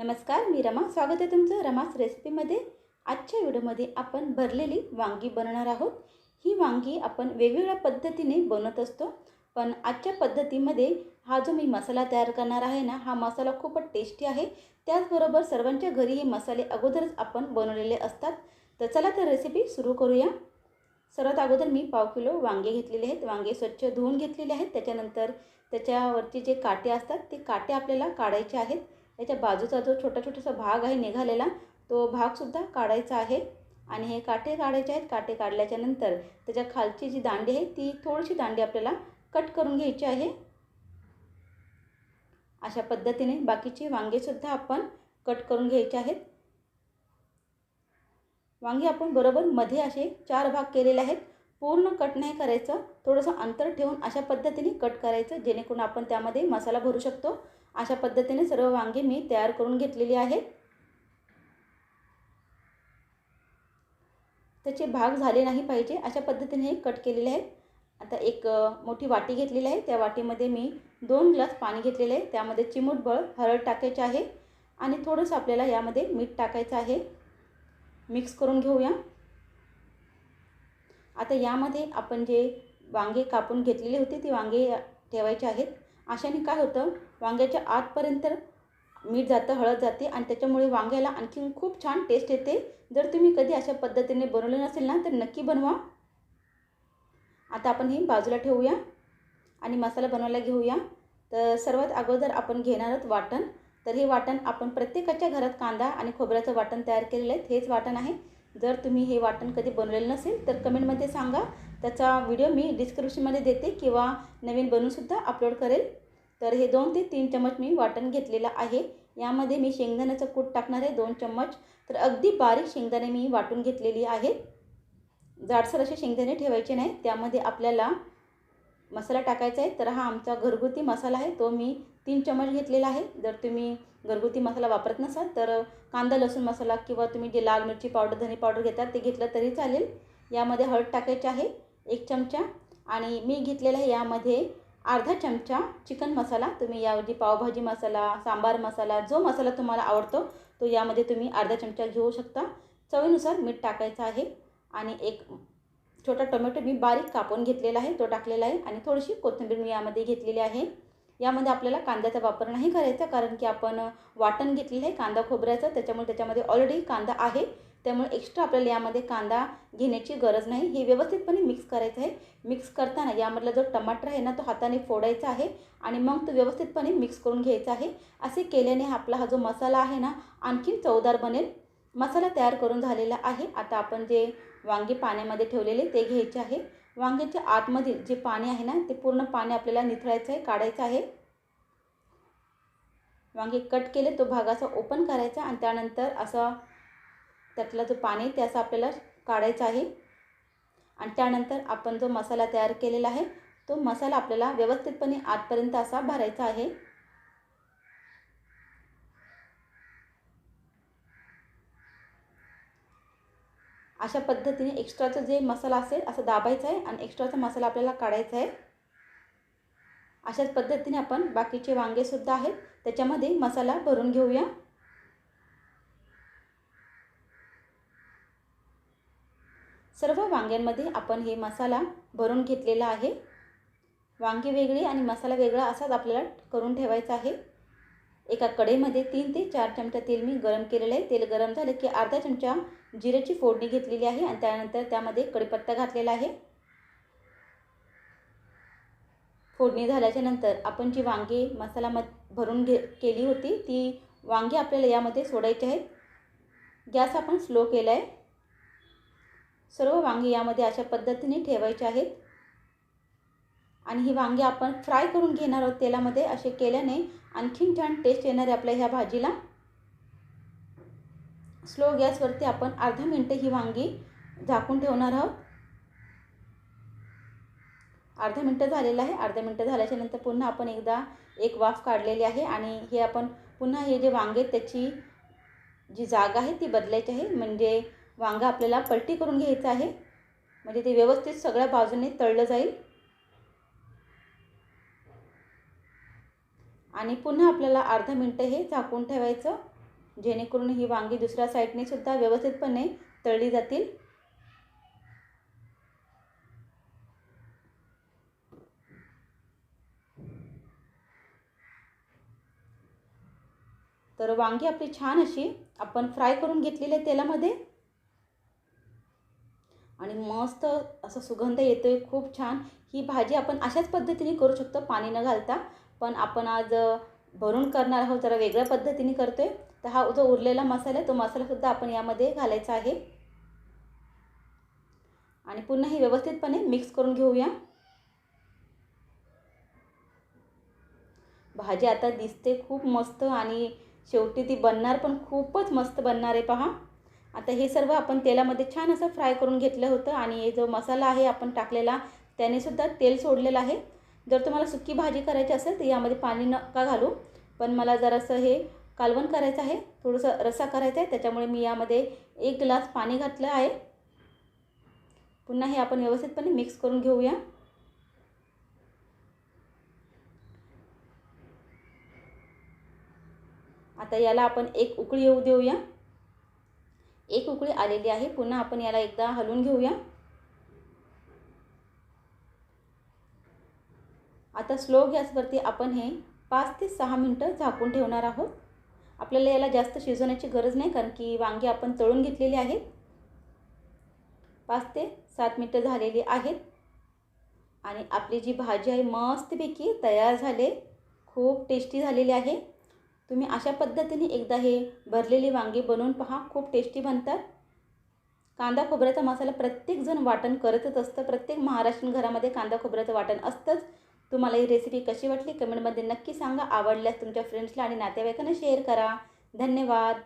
नमस्कार मी रमा. स्वागत आहे तुमचं रमास रेसिपीमध्ये. आजच्या व्हिडिओमध्ये आपण भरलेली वांगी बनवणार आहोत. ही वांगी आपण वेगवेगळ्या पद्धतीने बनवत असतो. पण आजच्या पद्धतीमध्ये हा जो मी मसाला तयार करणार आहे ना हा मसाला खूपच टेस्टी आहे. त्याचबरोबर सर्वांच्या घरी हे मसाले अगोदरच आपण बनवलेले असतात. तर चला तर रेसिपी सुरू करूया. सर्वात अगोदर मी पाव किलो वांगे घेतलेले आहेत. वांगे स्वच्छ धुवून घेतलेले आहेत. त्याच्यानंतर त्याच्यावरचे जे काटे असतात ते काटे आपल्याला काढायचे आहेत. याच्या बाजूचा जो छोटा छोटासा भाग आहे निघालेला तो भागसुद्धा काढायचा आहे. आणि हे काटे काढायचे आहेत. काटे काढल्याच्या नंतर त्याच्या खालची जी दांडी आहे ती थोडीशी दांडी आपल्याला कट करून घ्यायची आहे. अशा पद्धतीने बाकीचे वांगेसुद्धा आपण कट करून घ्यायचे आहेत. वांगे आपण बरोबर मध्ये असे चार भाग केलेले आहेत. पूर्ण कट नाही करायचं. थोडंसं अंतर ठेवून अशा पद्धतीने कट करायचं जेणेकरून आपण त्यामध्ये मसाला भरू शकतो. अशा पद्धतीने सर्व वांगे मी तयार करून घेतलेली आहेत. त्याचे भाग झाले नाही पाहिजे अशा पद्धतीने हे कट केलेले आहेत. आता एक मोठी वाटी घेतलेली आहे. त्या वाटीमध्ये मी दोन ग्लास पाणी घेतलेले आहे. त्यामध्ये चिमूटबळ हळद टाकायचे आहे आणि थोडंसं आपल्याला यामध्ये मीठ टाकायचं आहे. मिक्स करून घेऊया. आता यामध्ये आपण जे वांगे कापून घेतलेले होते ते वांगे ठेवायचे आहेत. अशाने काय होतं वांग्याच्या आतपर्यंत मीठ जातं हळद जाते आणि त्याच्यामुळे वांग्याला आणखीन खूप छान टेस्ट येते. जर तुम्ही कधी अशा पद्धतीने बनवलं नसेल ना तर नक्की बनवा. आता आपण हे बाजूला ठेवूया आणि मसाला बनवायला घेऊया. तर सर्वात अगोदर आपण घेणार आहोत वाटण. तर हे वाटण आपण प्रत्येकाच्या घरात कांदा आणि खोबऱ्याचं वाटण तयार केलेलं आहे. हेच वाटण आहे. जर तुम्ही हे वाटण कधी बनवलेलं नसेल तर कमेंटमध्ये सांगा. त्याचा व्हिडिओ मी डिस्क्रिप्शनमध्ये देते किंवा नवीन बनवूनसुद्धा अपलोड करेल. तर हे दोन ते तीन चम्मच मी वाटण घेतलेलं आहे. यामध्ये मी शेंगदाण्याचं कूट टाकणार आहे दोन चम्मच. तर अगदी बारीक शेंगदाणे मी वाटून घेतलेली आहेत. जाडसर असे शेंगदाणे ठेवायचे नाही. त्यामध्ये आपल्याला मसाला टाकायचा आहे. तर हा आमचा घरगुती मसाला आहे. तो मी तीन चम्मच घेतलेला आहे. जर तुम्ही घरगुती मसाला वापरत नसाल तर कांदा लसूण मसाला किंवा तुम्ही जे लाल मिरची पावडर धने पावडर घेतात ते घेतलं तरी चालेल. यामध्ये हळद टाकायची आहे एक चमचा. आणि मी घेतलेला आहे यामध्ये अर्धा चमचा चिकन मसाला तुम्ही याऐवजी पावभाजी मसाला सांबार मसाला जो मसाला तुम्हाला आवडतो तो यामध्ये तुम्ही अर्धा चमचा घेऊ शकता. चवीनुसार मीठ टाकायचं आहे आणि एक छोटा टोमॅटो मी बारीक कापून घेतलेला आहे तो टाकलेला आहे आणि थोडीशी कोथिंबीर मी यामध्ये घेतलेली आहे. यामध्ये आपल्याला कांद्याचा वापर नाही करायचा कारण की आपण वाटण घेतलेलं आहे कांदा खोबऱ्याचं त्याच्यामुळे त्याच्यामध्ये ऑलरेडी कांदा आहे. त्यामुळे एक्स्ट्रा आपल्याला यामध्ये कांदा घेण्याची गरज नाही. हे व्यवस्थितपणे मिक्स करायचं आहे. मिक्स करताना यामधला जो टमाटर आहे ना तो हाताने फोडायचा आहे आणि मग तो व्यवस्थितपणे मिक्स करून घ्यायचा आहे. असे केल्याने आपला हा जो मसाला आहे ना आणखीन चवदार बनेल. मसाला तयार करून झालेला आहे. आता आपण जे वांगे पाण्यामध्ये ठेवलेले ते घ्यायचे आहे. वांग्याच्या आतमधील जे पाणी आहे ना ते पूर्ण पाणी आपल्याला निथळायचं आहे काढायचं आहे. वांगे कट केले तो भाग असा ओपन करायचा आणि त्यानंतर असा त्यातला जो पाणी ते असं आपल्याला काढायचा आहे. आणि त्यानंतर आपण जो मसाला तयार केलेला आहे तो मसाला आपल्याला व्यवस्थितपणे आतपर्यंत असा भरायचा आहे. अशा पद्धतीने एक्स्ट्राचं जे मसाला असेल असं दाबायचं आहे आणि एक्स्ट्राचा मसाला आपल्याला काढायचा आहे. अशाच पद्धतीने आपण बाकीचे वांगेसुद्धा आहेत त्याच्यामध्ये मसाला भरून घेऊया. सर्व वांग्यांमध्ये आपण हे मसाला भरून घेतलेला आहे. वांगी वेगळी आणि मसाला वेगळा असाच आपल्याला करून ठेवायचा आहे. एका कढईमध्ये तीन ते चार चमचा तेल मी गरम केलेलं आहे. तेल गरम झालं की अर्धा चमचा जिऱ्याची फोडणी घेतलेली आहे आणि त्यानंतर त्यामध्ये कढीपत्ता घातलेला आहे. फोडणी झाल्याच्यानंतर आपण जी वांगी मसाला म भरून घे केली होती ती वांगी आपल्याला यामध्ये सोडायची आहेत गॅस आपण स्लो केला आहे सर्व वांगी यामध्ये अशा पद्धतीने ठेवायचे आहेत. आणि ही वांगी आपण फ्राय करून घेणार आहोत तेलामध्ये. असे केल्याने आणखीन छान टेस्ट येणार आहे आपल्या ह्या भाजीला. स्लो गॅसवरती आपण अर्धा मिनटं ही वांगी झाकून ठेवणार आहोत. अर्धा मिनटं झालेलं आहे. अर्धा मिनटं झाल्याच्यानंतर पुन्हा आपण एकदा एक वाफ काढलेली आहे. आणि हे आपण पुन्हा हे जे वांगे त्याची जी जागा आहे ती बदलायची आहे. म्हणजे वांगं आपल्याला पलटी करून घ्यायचं आहे. म्हणजे ते व्यवस्थित सगळ्या बाजूने तळलं जाईल. आणि पुन्हा आपल्याला अर्धा मिनटं हे झाकून ठेवायचं. जेणेकरून ही वांगी दुसऱ्या साईडने सुद्धा व्यवस्थितपणे तळली जातील. तर वांगी आपली छान अशी आपण फ्राय करून घेतलेली आहे तेलामध्ये. आणि मस्त असा सुगंध येतो आहे खूप छान. ही भाजी आपण अशाच पद्धतीने करू शकतो पाणी न घालता. पण आपण आज भरून करणार आहोत जरा वेगळ्या पद्धतीने करतो आहे तर हा जो उरलेला मसाला आहे तो मसालासुद्धा आपण यामध्ये घालायचा आहे. आणि पुन्हा हे व्यवस्थितपणे मिक्स करून घेऊया. भाजी आता दिसते खूप मस्त आणि शेवटी ती बनणार पण खूपच मस्त बनणार आहे पहा. आता हे सर्व आपण तेलामध्ये छान असं फ्राय करून घेतलं होतं आणि जो मसाला आहे आपण टाकलेला त्यानेसुद्धा तेल सोडलेलं आहे. जर तुम्हाला सुकी भाजी करायची असेल तर यामध्ये पाणी नका घालू पण मला जरासं हे कालवण करायचं आहे थोडंसं रसा करायचा आहे त्याच्यामुळे मी यामध्ये एक ग्लास पाणी घातलं आहे. पुन्हा हे आपण व्यवस्थितपणे मिक्स करून घेऊया. आता याला आपण एक उकळी येऊ देऊया. एक उकळी आलेली आहे. पुन्हा आपण याला एकदा हलवून घेऊया. आता स्लो गॅसवरती आपण हे पाच ते सहा मिनटं झाकून ठेवणार आहोत. आपल्याला याला जास्त शिजवण्याची गरज नाही कारण की वांगे आपण तळून घेतलेली आहेत. पाच ते सात मिनटं झालेली आहेत. आणि आपली जी भाजी आहे मस्तपैकी तयार झाले. खूप टेस्टी झालेली आहे. तुम्ही अशा पद्धतीने एकदा हे भरलेली वांगी बनवून पहा खूप टेस्टी बनतात. कांदा खोबऱ्याचा मसाला प्रत्येकजण वाटण करतच असतं. प्रत्येक महाराष्ट्रीयन घरामध्ये कांदा खोबऱ्याचं वाटण असतंच. तुम्हाला ही रेसिपी कशी वाटली कमेंटमध्ये नक्की सांगा. आवडल्यास तुमच्या फ्रेंड्सला आणि नातेवाईकांना शेअर करा. धन्यवाद.